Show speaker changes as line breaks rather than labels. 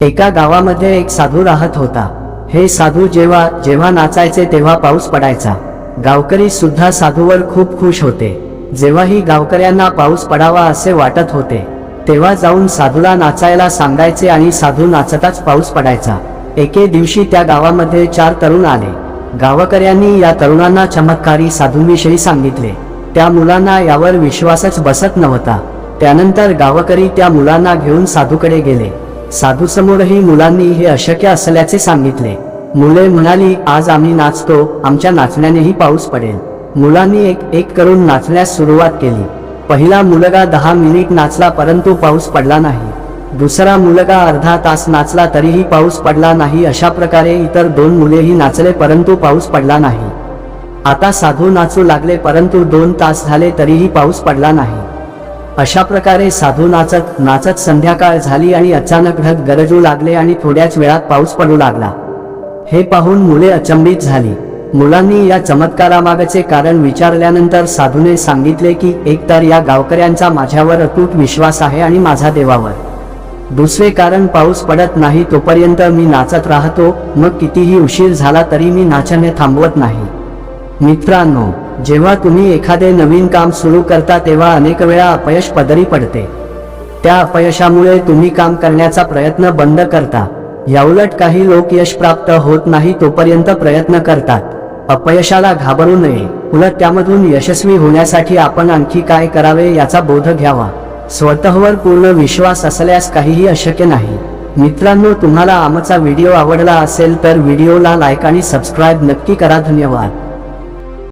एका गावामध्ये एक साधू राहत होता. हे साधू जेव्हा जेव्हा नाचायचे तेव्हा पाऊस पडायचा. गावकरी सुद्धा साधूवर खूप खुश होते. जेव्हाही गावकऱ्यांना पाऊस पडावा असे वाटत होते तेव्हा जाऊन साधूला नाचायला सांगायचे आणि साधू नाचताच पाऊस पडायचा. एके दिवशी त्या गावामध्ये चार तरुण आले. गावकऱ्यांनी या तरुणांना चमत्कारी साधूंविषयी सांगितले. त्या मुलांना यावर विश्वासच बसत नव्हता. त्यानंतर गावकरी त्या मुलांना घेऊन साधूकडे गेले. साधू समोरही मुलांनी हे अशक्य असल्याचे सांगितले. मुले म्हणाली आज आम्ही नाचतो. आमच्या नाचण्यानेही पाऊस पडेल. मुलांनी एक एक करून नाचण्यास सुरुवात केली. पहिला मुलगा दहा मिनिट नाचला परंतु पाऊस पडला नाही. दुसरा मुलगा अर्धा तास नाचला तरीही पाऊस पडला नाही. अशा प्रकारे इतर दोन मुलेही नाचले परंतु पाऊस पडला नाही. आता साधू नाचू लागले परंतु दोन तास झाले तरीही पाऊस पडला नाही. अशा प्रकारे साधू नाचत नाचत संध्याकाळ झाली आणि अचानक ढग गरजू लागले आणि थोड्याच वेळात पाऊस पडू लागला. हे पाहून मुले अचंबित झाली. मुलांनी या चमत्कारामागचे कारण विचारल्यानंतर साधूने सांगितले की एकतर या गावकऱ्यांचा माझ्यावर अतूट विश्वास आहे आणि माझा देवावर. दुसरे कारण पाऊस पडत नाही तोपर्यंत मी नाचत राहतो मग कितीही उशीर झाला तरी मी नाचणे थांबवत नाही. मित्रांनो जेव्हा तुम्ही एखादे नवीन काम सुरू करता तेव्हा अनेक वेळा अपयश पदरी पडते. त्या अपयशामुळे तुम्ही काम करण्याचा प्रयत्न बंद करता. याउलट काही लोक यश प्राप्त होत नाही तोपर्यंत प्रयत्न करतात. अपयशाला घाबरू नये. उलट त्यामधून यशस्वी होण्यासाठी आपण आणखी काय करावे याचा बोध घ्यावा. स्वतःवर पूर्ण विश्वास असल्यास काहीही अशक्य नाही. मित्रांनो तुम्हाला आमचा व्हिडिओ आवडला असेल तर व्हिडिओला लाईक आणि सबस्क्राईब नक्की करा. धन्यवाद.